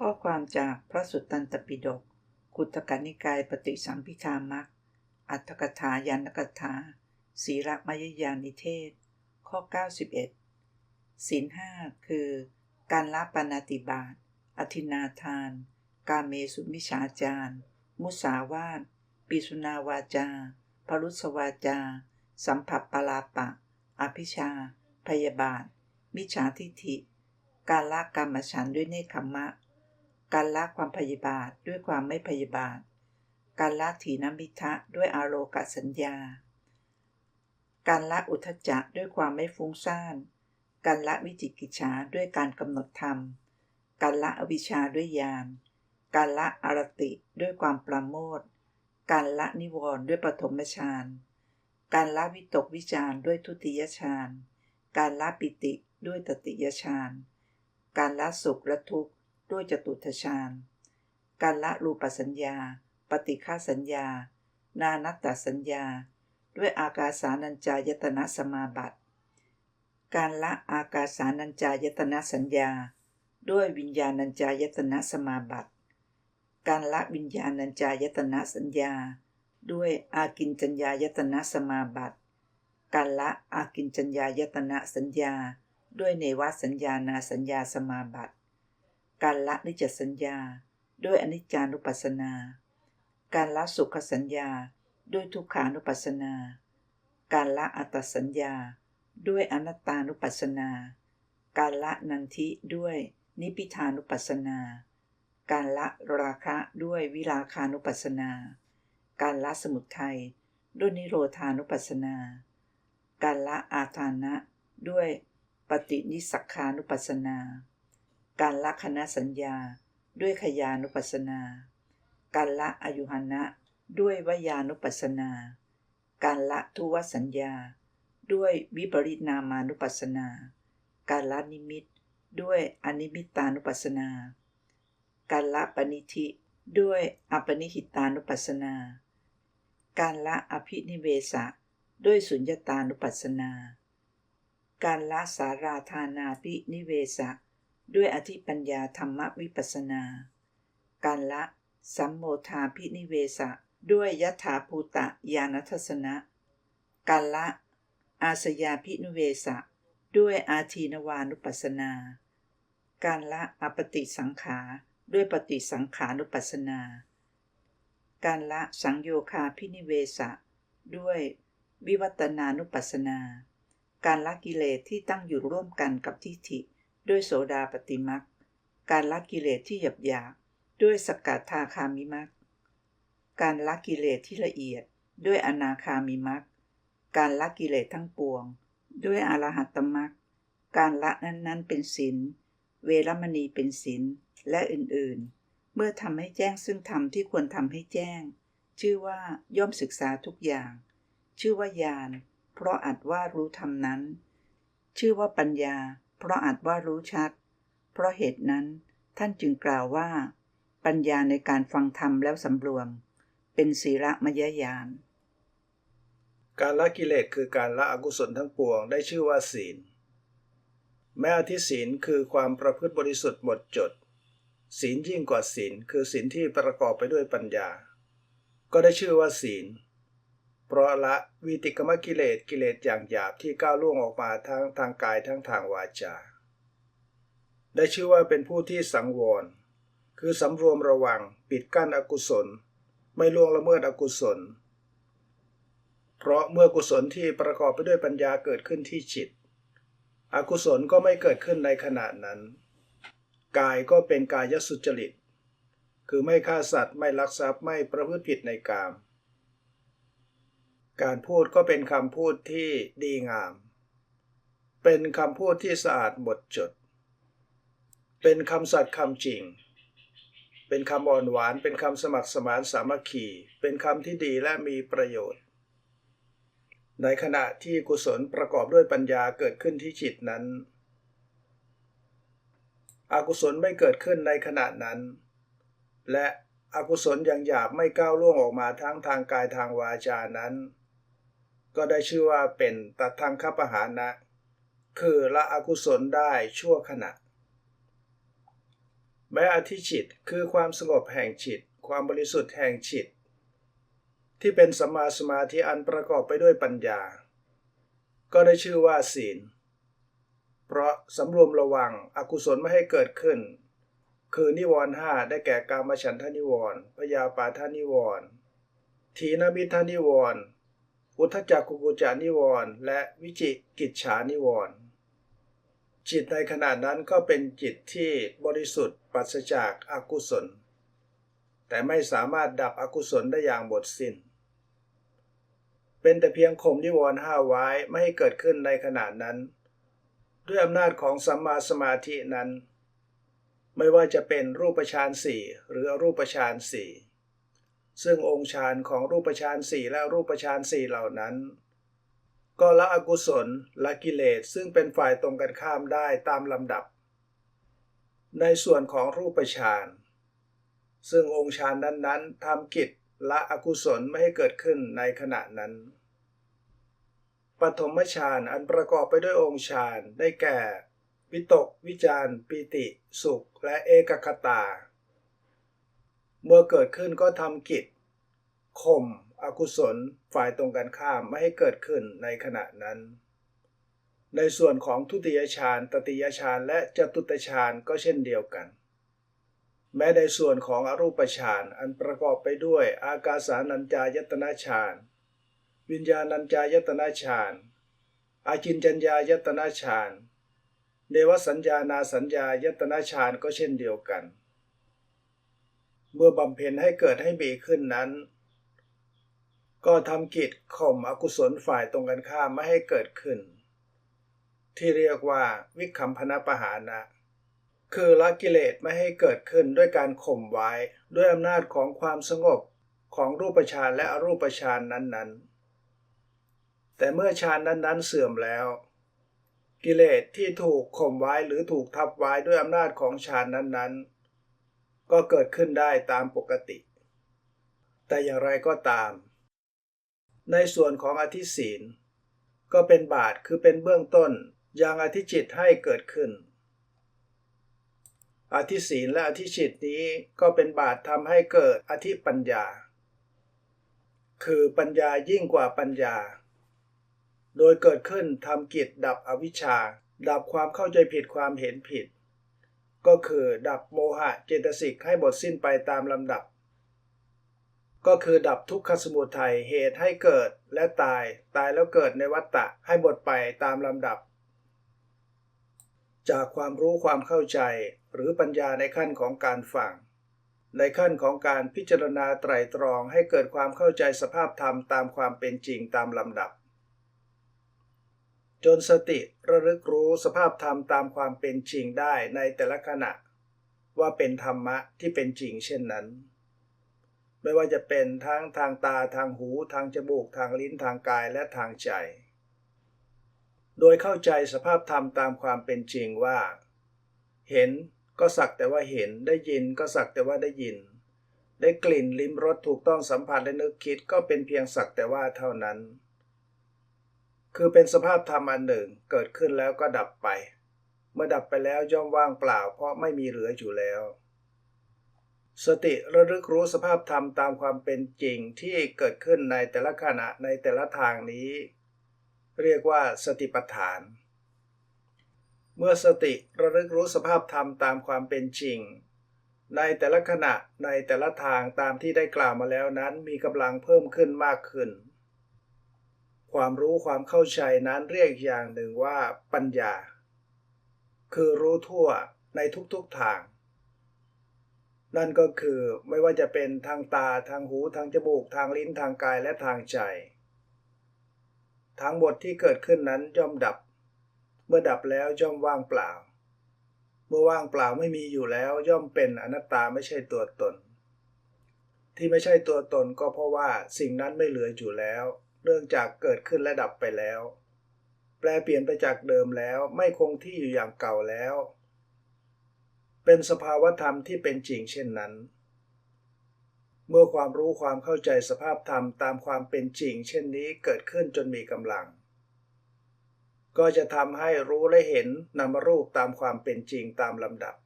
ข้อความจากพระสุตตันตปิฎกกุตกนิกายปฏิสัมพิธามักอัตถกถายานกถาศีรมยญานิเทศ ข้อ 91ศีลห้าคือ การละปานาติบาตอธินาทาน กาเมสุมิชาจารมุสาวาทปิสุนาวาจาพรุสวาจา สัมผัสปลาปะ อภิชา พยาบาท มิจฉาทิฐิ การละกรรมฉันด้วยเนคขมะ การละความพยาบาทด้วยความไม่พยาบาท การละถีนมิทะด้วยอาโลกสัญญา การละอุทจจะด้วยความไม่ฟุ้งซ่าน การละวิจิกิจฉาด้วยการกำหนดธรรม การละอวิชชาด้วยญาณ การละอารติด้วยความประโมทการละนิวรณ์ด้วยปฐมฌาน การละวิตกวิจารด้วยทุติยฌาน การละปิติด้วยตติยฌาน การละสุขและทุกข์ ด้วยจตุทฌานการละรูปสัญญา ปฏิฆาสัญญา นานัตตสัญญา ด้วยอากาสานัญจายตนะสมาบัติ การละอากาสานัญจายตนะสัญญา ด้วยวิญญาณัญจายตนะสมาบัติ การละวิญญาณัญจายตนะสัญญา ด้วยอากินจัญญายตนะสมาบัติ การละอากินจัญญายตนะสัญญา ด้วยเนวสัญญานาสัญญาสมาบัติ การละนิจสัญญา ด้วยอนิจจานุปัสสนา การละสุขสัญญา ด้วยทุกขานุปัสสนา การละอัตสัญญา ด้วยอนัตตานุปัสสนา การละนันทิด้วยนิพิทานุปัสสนา การละราคะด้วยวิราคานุปัสสนา การละสมุทัยด้วยนิโรธานุปัสสนา การละอาทานะ ด้วยปฏินิสักานุปัสสนา การละคณะสัญญา ด้วยขยานุปัสสนา การละอายุหนะ ด้วยวยานุปัสสนา การละทุวสัญญา ด้วยวิปริณามานุปัสสนา การละนิมิต ด้วยอนิมิตานุปัสสนา การละปณิธิ ด้วยอปนิหิตานุปัสสนา การละอภินิเวสะ ด้วยสุญญตานุปัสสนา การละสาราธานาภินิเวสะ ด้วยอธิปัญญาธรรมวิปัสนา การละ สัมโมทาภินิเวสะ ด้วยยถาภูตะญาณทัศนะ การละ อาสยาภินิเวสะ ด้วยอาทีนวานุปัสนา การละอปติสังขา ด้วยปฏิสังขานุปัสนา การละสังโยคาพินิเวสะ ด้วยวิวัตนานุปัสนา การละกิเลสที่ตั้งอยู่ร่วมกันกับทิฏฐิ ด้วยโสดาปฏิมักการละกิเลสที่หยาบหยาบด้วยสกัดทาคามิมักการละกิเลสที่ละเอียดด้วยอนาคามิมักการละกิเลสทั้งปวง ด้วยอรหัตตมักการละนั้นๆเป็นศีลเวรมณีเป็นศีลและอื่นๆ เมื่อทำให้แจ้งซึ่งธรรมที่ควรทำให้แจ้ง ชื่อว่าย่อมศึกษาทุกอย่าง ชื่อว่าญาณเพราะอาจว่ารู้ธรรมนั้น ชื่อว่าปัญญา เพราะอาจว่ารู้ชัด เพราะเหตุนั้นท่านจึงกล่าวว่า ปัญญาในการฟังธรรมแล้วสำรวม เป็นศีระมยญาณการละกิเลสคือการละอกุศลทั้งปวงได้ชื่อว่าศีล แม้อธิศีลคือความประพฤติบริสุทธิ์หมดจด ศีลยิ่งกว่าศีลคือศีลที่ประกอบไปด้วยปัญญา ก็ได้ชื่อว่าศีล เพราะละวิติกรรมกิเลสกิเลสอย่างหยาบที่ก้าวล่วงออกมาทั้งทางกายทั้งทางวาจา ได้ชื่อว่าเป็นผู้ที่สังวร คือสำรวมระวังปิดกั้นอกุศล ไม่ล่วงละเมิดอกุศล เพราะเมื่อกุศลที่ประกอบไปด้วยปัญญาเกิดขึ้นที่จิต อกุศลก็ไม่เกิดขึ้นในขณะนั้น กายก็เป็นกายสุจริต คือไม่ฆ่าสัตว์ไม่ลักทรัพย์ไม่ประพฤติผิดในกาม การพูดก็เป็นคำพูดที่ดีงาม เป็นคำพูดที่สะอาดหมดจด เป็นคำสัตย์คำจริง เป็นคำอ่อนหวาน เป็นคำสมัครสมานสามัคคี เป็นคำที่ดีและมีประโยชน์ ในขณะที่กุศลประกอบด้วยปัญญาเกิดขึ้นที่จิตนั้น อกุศลไม่เกิดขึ้นในขณะนั้น และอกุศลอย่างหยาบไม่ก้าวล่วงออกมาทั้งทางกายทางวาจานั้น ก็ได้ชื่อว่าเป็นตัดทางคัปหานะ คือละอกุศลได้ชั่วขณะ แม้อธิจิตคือความสงบแห่งจิต ความบริสุทธิ์แห่งจิต ที่เป็นสมาสมาธิอันประกอบไปด้วยปัญญา ก็ได้ชื่อว่าศีล เพราะสำรวมระวังอกุศลไม่ให้เกิดขึ้น คือนิวรณ์ห้าได้แก่กามฉันทนิวรณ์พยาปาทานิวรณ์ทีนมิทานิวรณ์ อุทจักกุกุจานิวรณ์และวิจิกิจฉานิวรณ์จิตในขณะนั้นก็เป็นจิตที่บริสุทธิ์ปราศจากอากุศล แต่ไม่สามารถดับอกุศลได้อย่างหมดสิน้น เป็นแต่เพียงข่มนิวรณ์ห้าไว้ไม่ให้เกิดขึ้นในขณะนั้น ด้วยอำนาจของสัมมาสมาธินั้น ไม่ว่าจะเป็นรูปฌานสี่หรืออรูปฌานสี่ ซึ่งองค์ฌานของรูปฌานสี่และรูปฌานสี่เหล่านั้น ก็ละอกุศลละกิเลสซึ่งเป็นฝ่ายตรงกันข้ามได้ตามลำดับ ในส่วนของรูปฌานซึ่งองค์ฌานนั้นๆทำกิจละอกุศลไม่ให้เกิดขึ้นในขณะนั้น ปฐมฌานอันประกอบไปด้วยองค์ฌานได้แก่ วิตก วิจารปิติ สุข และเอกคตา เมื่อเกิดขึ้นก็ทำกิจข่มอกุศลฝ่ายตรงกันข้ามไม่ให้เกิดขึ้นในขณะนั้น ในส่วนของทุติยฌานตติยฌานและจตุตฌานก็เช่นเดียวกัน แม้ในส่วนของอรูปฌานอันประกอบไปด้วยอากาสานัญจายตนะฌานวิญญาณัญจายตนะฌานอาจินจัญญายตนะฌานเนวสัญญานาสัญญายตนะฌานก็เช่นเดียวกัน เมื่อบำเพ็ญให้เกิดให้มีขึ้นนั้น ก็ทำกิจข่มอกุศลฝ่ายตรงกันข้ามไม่ให้เกิดขึ้น ที่เรียกว่าวิคัมพนาปหานะคือละกิเลสไม่ให้เกิดขึ้นด้วยการข่มไว้ ด้วยอำนาจของความสงบของรูปฌานและอรูปฌานนั้นๆ แต่เมื่อฌานนั้นๆ เสื่อมแล้ว กิเลสที่ถูกข่มไว้หรือถูกทับไว้ด้วยอำนาจของฌานนั้นๆ ก็เกิดขึ้นได้ตามปกติ แต่อย่างไรก็ตาม ในส่วนของอธิศีล ก็เป็นบาทคือเป็นเบื้องต้นยังอธิจิตให้เกิดขึ้น อธิศีลและอธิจิตนี้ก็เป็นบาททำให้เกิดอธิปัญญา คือปัญญายิ่งกว่าปัญญา โดยเกิดขึ้นทำกิจดับอวิชชา ดับความเข้าใจผิดความเห็นผิด ก็คือดับโมหะเจตสิกให้หมดสิ้นไปตามลำดับ ก็คือดับทุกขสมุทัยเหตุให้เกิดและตายตายแล้วเกิดในวัฏฏะให้หมดไปตามลำดับ จากความรู้ความเข้าใจหรือปัญญาในขั้นของการฟังในขั้นของการพิจารณาไตรตรองให้เกิดความเข้าใจสภาพธรรมตามความเป็นจริงตามลำดับ จนสติระลึกรู้สภาพธรรมตามความเป็นจริงได้ในแต่ละขณะ ว่าเป็นธรรมะที่เป็นจริงเช่นนั้น ไม่ว่าจะเป็นทั้งทางตาทางหูทางจมูกทางลิ้นทางกายและทางใจ โดยเข้าใจสภาพธรรมตามความเป็นจริงว่า เห็นก็สักแต่ว่าเห็นได้ยินก็สักแต่ว่าได้ยิน ได้กลิ่นลิ้มรสถูกต้องสัมผัสและนึกคิดก็เป็นเพียงสักแต่ว่าเท่านั้น คือเป็นสภาพธรรมอันหนึ่งเกิดขึ้นแล้วก็ดับไป เมื่อดับไปแล้วย่อมว่างเปล่าเพราะไม่มีเหลืออยู่แล้ว สติระลึกรู้สภาพธรรมตามความเป็นจริงที่เกิดขึ้นในแต่ละขณะในแต่ละทางนี้ เรียกว่าสติปัฏฐาน เมื่อสติระลึกรู้สภาพธรรมตามความเป็นจริง ในแต่ละขณะในแต่ละทางตามที่ได้กล่าวมาแล้วนั้นมีกำลังเพิ่มขึ้นมากขึ้น ความรู้ความเข้าใจนั้นเรียกอย่างหนึ่งว่าปัญญา คือรู้ทั่วในทุกๆทาง นั่นก็คือไม่ว่าจะเป็นทางตาทางหูทางจมูกทางลิ้นทางกายและทางใจ ทั้งหมดที่เกิดขึ้นนั้นย่อมดับ เมื่อดับแล้วย่อมว่างเปล่า เมื่อว่างเปล่าไม่มีอยู่แล้วย่อมเป็นอนัตตาไม่ใช่ตัวตน ที่ไม่ใช่ตัวตนก็เพราะว่าสิ่งนั้นไม่เหลืออยู่แล้ว เนื่องจากเกิดขึ้นและดับไปแล้ว แปลเปลี่ยนไปจากเดิมแล้วไม่คงที่อยู่อย่างเก่าแล้ว เป็นสภาวธรรมที่เป็นจริงเช่นนั้น เมื่อความรู้ความเข้าใจสภาพธรรมตามความเป็นจริง เช่นนี้เกิดขึ้นจนมีกำลัง ก็จะทำให้รู้และเห็นนามรูปตามความเป็นจริงตามลำดับ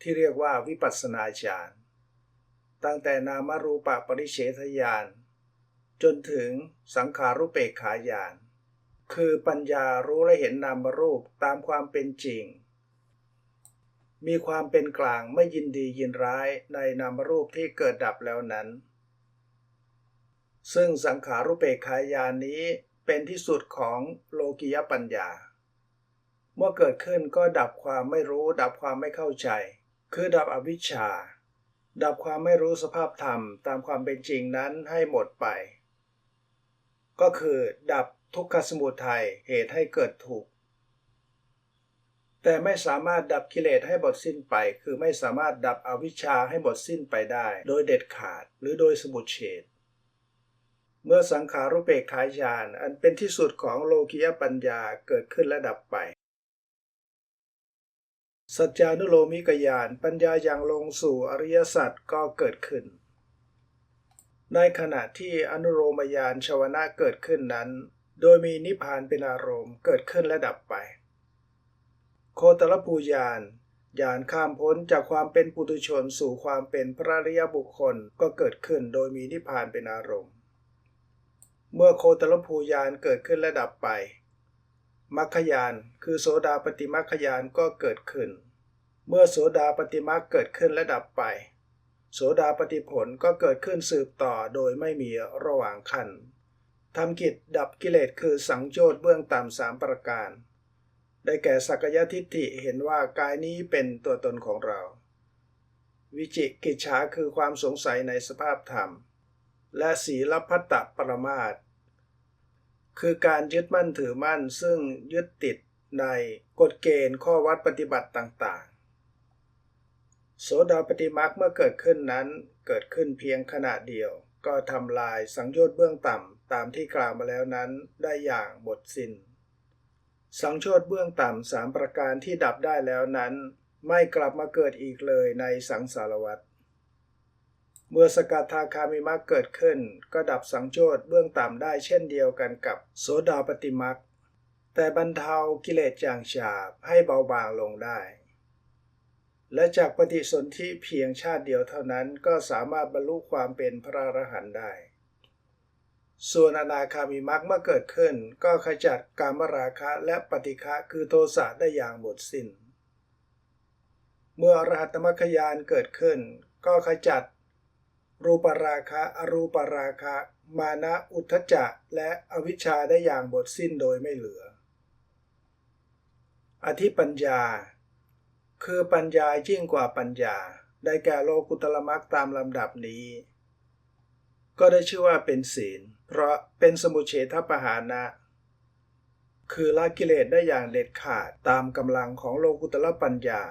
ที่เรียกว่าวิปัสสนาญาณตั้งแต่นามรูปปริเฉทญาณ จนถึงสังขารุเปกขาญาณคือปัญญารู้และเห็นนามรูปตามความเป็นจริง มีความเป็นกลางไม่ยินดียินร้ายในนามรูปที่เกิดดับแล้วนั้น ซึ่งสังขารุเปกขายานนี้เป็นที่สุดของโลกิยปัญญา เมื่อเกิดขึ้นก็ดับความไม่รู้ ดับความไม่เข้าใจ คือดับอวิชชา ดับความไม่รู้สภาพธรรมตามความเป็นจริงนั้นให้หมดไป ก็คือดับทุกขสมุทัยเหตุให้เกิดทุกข์แต่ไม่สามารถดับกิเลสให้หมดสิ้นไป คือไม่สามารถดับอวิชชาให้หมดสิ้นไปได้ โดยเด็ดขาดหรือโดยสมุทเฉดเมื่อสังขารุเปกขายานอันเป็นที่สุดของโลกิยปัญญาเกิดขึ้นและดับไป สัจจานุโลมิกยานปัญญาอย่างลงสู่อริยสัจก็เกิดขึ้น ในขณะที่อนุโลมยานชวนะเกิดขึ้นนั้น โดยมีนิพพานเป็นอารมณ์เกิดขึ้นและดับไป โคตรภูยานยานข้ามพ้นจากความเป็นปุถุชนสู่ความเป็นพระริยบุคคลก็เกิดขึ้นโดยมีนิพพานเป็นอารมณ์ เมื่อโคตรภูยานเกิดขึ้นและดับไปมัคคยานคือโสดาปฏิมัคคยานก็เกิดขึ้น เมื่อโสดาปฏิมัคเกิดขึ้นและดับไป โสดาปฏิผลก็เกิดขึ้นสืบต่อโดยไม่มีระหว่างขั้นทำกิจดับกิเลสคือสังโยชน์เบื้องต่ำสามประการ ได้แก่สักยทิฏฐิเห็นว่ากายนี้เป็นตัวตนของเรา วิจิกิจฉาคือความสงสัยในสภาพธรรม และศีลพัตตปรมาตคือการยึดมั่นถือมั่นซึ่งยึดติดในกฎเกณฑ์ข้อวัดปฏิบัติต่าง โสดาปฏิมักเมื่อเกิดขึ้นนั้น เกิดขึ้นเพียงขณะเดียว ก็ทำลายสังโยชน์เบื้องต่ำตามที่กล่าวมาแล้วนั้นได้อย่างหมดสิน้น สังโยชน์เบื้องต่ำสามประการที่ดับได้แล้วนั้น ไม่กลับมาเกิดอีกเลยในสังสารวัฏเมื่อสกัดทาคามิมักเกิดขึ้น ก็ดับสังโจชน์เบื้องต่ำได้เช่นเดียวกันกับโสดาปฏิมักแต่บรรเทากิเลสจางฉาบให้เบาบางลงได้ และจากปฏิสนธิเพียงชาติเดียวเท่านั้นก็สามารถบรรลุความเป็นพระอรหันต์ได้ ส่วนอนาคามิมักเมื่อเกิดขึ้น ก็ขจัดกามราคะและปฏิฆะคือโทสะได้อย่างหมดสิน้น เมื่ออรหัตมรรคยานเกิดขึ้น ก็ขจัด รูปราคะอรูปราคะ มานะอุทธจะและอวิชชาได้อย่างบทสิ้นโดยไม่เหลือ อธิปัญญา คือปัญญายิ่งกว่าปัญญา ได้แก่โลกุตละมักตามลำดับนี้ ก็ได้ชื่อว่าเป็นศีล เพราะเป็นสมุเฉทปหานะ คือละกิเลสได้อย่างเด็ดขาดตามกำลังของโลกุตละปัญญา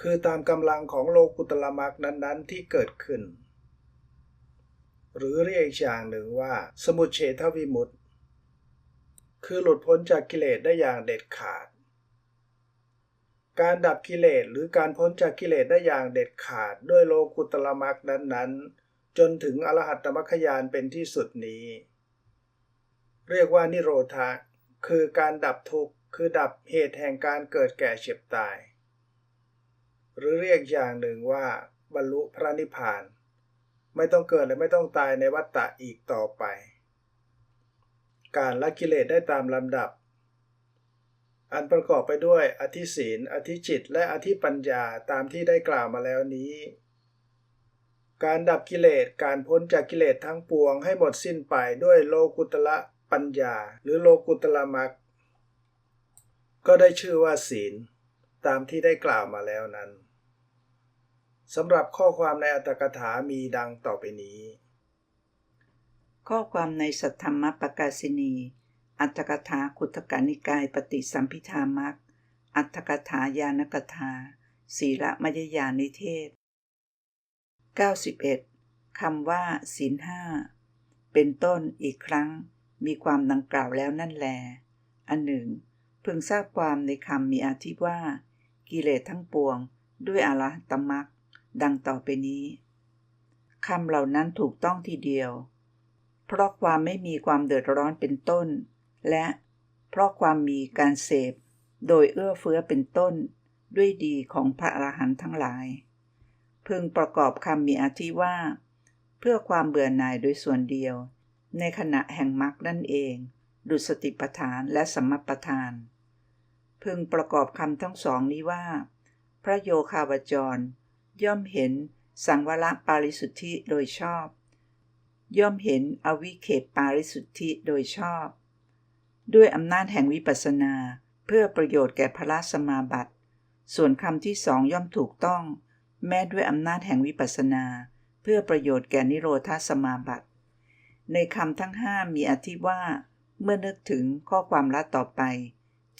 คือตามกำลังของโลกุตละมักนั้นๆที่เกิดขึ้น หรือเรียกอีกอย่างหนึ่งว่า สมุเฉทวิมุตต์คือหลุดพ้นจากกิเลสได้อย่างเด็ดขาด การดับกิเลสหรือการพ้นจากกิเลสได้อย่างเด็ดขาดด้วยโลกุตละมักนั้นๆ จนถึงอรหัตตมรรคยานเป็นที่สุดนี้ เรียกว่านิโรธาคือการดับทุกข์คือดับเหตุแห่งการเกิดแก่เจ็บตาย หรือเรียกอย่างหนึ่งว่า บรรลุพระนิพพาน ไม่ต้องเกิดและไม่ต้องตายในวัฏฏะอีกต่อไป การละกิเลสได้ตามลำดับ อันประกอบไปด้วยอธิศีล อธิจิต และอธิปัญญาตามที่ได้กล่าวมาแล้วนี้ การดับกิเลส การพ้นจากกิเลสทั้งปวงให้หมดสิ้นไปด้วยโลกุตละปัญญา หรือโลกุตละมักก็ได้ชื่อว่าศีล ตามที่ได้กล่าวมาแล้วนั้นสำหรับข้อความในอัตถกถามีดังต่อไปนี้ ข้อความในสัทธรรมปกาศินี อัตถกถาขุตกานิกายปฏิสัมพิธามักอัตถกถายานกถา ศีละมยญานิเทศ 91คำว่า ศีลห้า เป็นต้นอีกครั้ง มีความดังกล่าวแล้วนั่นแล อันหนึ่ง พึงทราบความในคำมีอาทิว่า กิเลสทั้งปวง ด้วยอรหัตมักดังต่อไปนี้คำเหล่านั้นถูกต้องทีเดียว เพราะความไม่มีความเดือดร้อนเป็นต้น และเพราะความมีการเสพ โดยเอื้อเฟื้อเป็นต้นด้วยดีของพระอรหันต์ทั้งหลาย พึงประกอบคำมีอาทิว่า เพื่อความเบื่อหน่ายโดยส่วนเดียว ในขณะแห่งมรรคนั่นเอง ดุสติปทานและสมปทาน พึงประกอบคำทั้งสองนี้ว่า พระโยคาวจร ย่อมเห็นสังวรปาริสุทธิโดยชอบ ย่อมเห็นอวิเคปปาริสุทธิโดยชอบ ด้วยอำนาจแห่งวิปัสสนา เพื่อประโยชน์แก่พระสมาบัติ ส่วนคำที่สองย่อมถูกต้อง แม้ด้วยอำนาจแห่งวิปัสสนา เพื่อประโยชน์แก่นิโรธาสมาบัติ ในคำทั้งห้ามีอธิว่า เมื่อนึกถึงข้อความละต่อไป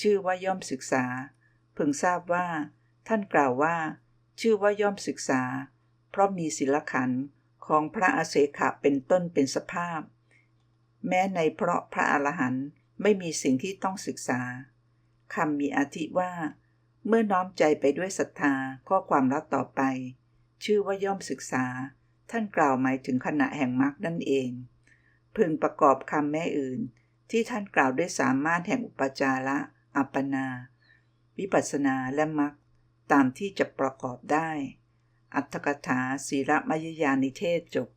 ชื่อว่าย่อมศึกษา พึงทราบว่า ท่านกล่าวว่า ชื่อว่าย่อมศึกษา เพราะมีศิลขันธ์ของพระอาเสขะเป็นต้นเป็นสภาพ แม้ในเพราะพระอรหันต์ ไม่มีสิ่งที่ต้องศึกษาคำมีอาทิว่า เมื่อน้อมใจไปด้วยศรัทธาข้อความรับต่อไป ชื่อว่าย่อมศึกษา ท่านกล่าวหมายถึงขณะแห่งมรรคนั่นเอง พึงประกอบคำแม่อื่น ที่ท่านกล่าวด้วยสามารถแห่งอุปจาระ อัปปนา วิปัสสนาและมรรคตามที่จะประกอบได้ อัตถกถาศีระมยยานิเทศจบ